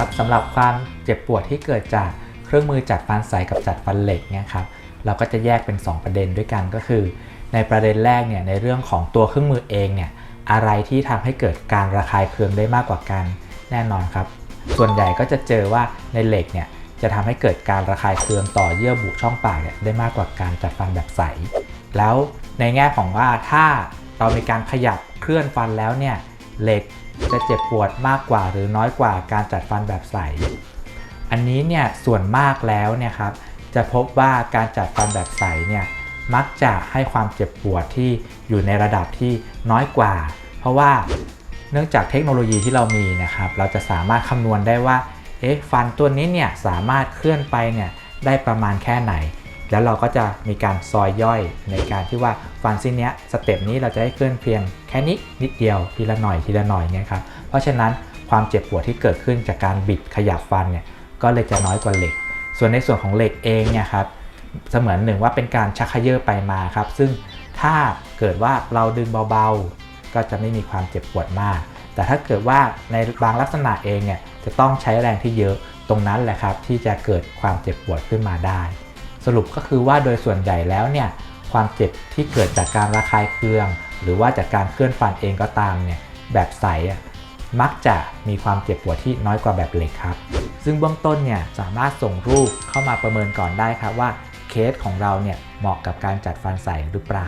ครับสำหรับความเจ็บปวดที่เกิดจากเครื่องมือจัดฟันใสกับจัดฟันเหล็กเนี่ยครับเราก็จะแยกเป็น 2 ประเด็นด้วยกันก็คือ ในประเด็นแรกเนี่ยในเรื่องของตัวเครื่องมือเองเนี่ยอะไรที่ทำให้เกิดการระคายเคืองได้มากกว่ากันแน่นอนครับ ส่วนใหญ่ก็จะเจอว่าในเหล็กเนี่ยจะทำให้เกิดการระคายเคืองต่อเยื่อบุช่องปากเนี่ยได้มากกว่าการจัดฟันแบบใส แล้วในแง่ของว่าถ้าเรามีการขยับเคลื่อนฟันแล้วเนี่ย เหล็กจะเจ็บปวดมากกว่าหรือน้อยกว่าการจัดฟันแบบใส อันนี้เนี่ยส่วนมากแล้วเนี่ยครับจะพบว่าการจัดฟันแบบใสเนี่ยมักจะให้ความเจ็บปวดที่อยู่ในระดับที่น้อยกว่า เพราะว่าเนื่องจากเทคโนโลยีที่เรามีนะครับ เราจะสามารถคำนวณได้ว่าเอ๊ะฟันตัวนี้เนี่ยสามารถเคลื่อนไปเนี่ยได้ประมาณแค่ไหน แล้วเราก็จะมีการซอยย่อยในการที่ว่าฟันซี่เนี้ยสเต็ปนี้เราจะได้เคลื่อนเพียงแค่นี้นิดเดียวทีละหน่อยทีละหน่อยเนี่ยครับเพราะฉะนั้นความเจ็บปวดที่เกิดขึ้นจากการบิดขยับฟันเนี่ยก็เลยจะน้อยกว่าเหล็ก ส่วนในส่วนของเหล็กเองเนี่ยครับเสมือนหนึ่งว่าเป็นการชักเขยื้อไปมาครับซึ่งถ้าเกิดว่าเราดึงเบาๆ ก็จะไม่มีความเจ็บปวดมาก แต่ถ้าเกิดว่าในบางลักษณะเองเนี่ยจะต้องใช้แรงที่เยอะตรงนั้นแหละครับที่จะเกิดความเจ็บปวดขึ้นมาได้ สรุปก็คือว่าโดยส่วนใหญ่แล้วเนี่ยความเจ็บที่เกิดจากการระคายเคือง หรือว่าจากการเคลื่อนฟันเองก็ตามเนี่ยแบบใสมักจะมีความเจ็บปวดที่น้อยกว่าแบบเหล็กครับ ซึ่งเบื้องต้นเนี่ยสามารถส่งรูปเข้ามาประเมินก่อนได้ครับว่าเคสของเราเนี่ยเหมาะกับการจัดฟันใสหรือเปล่า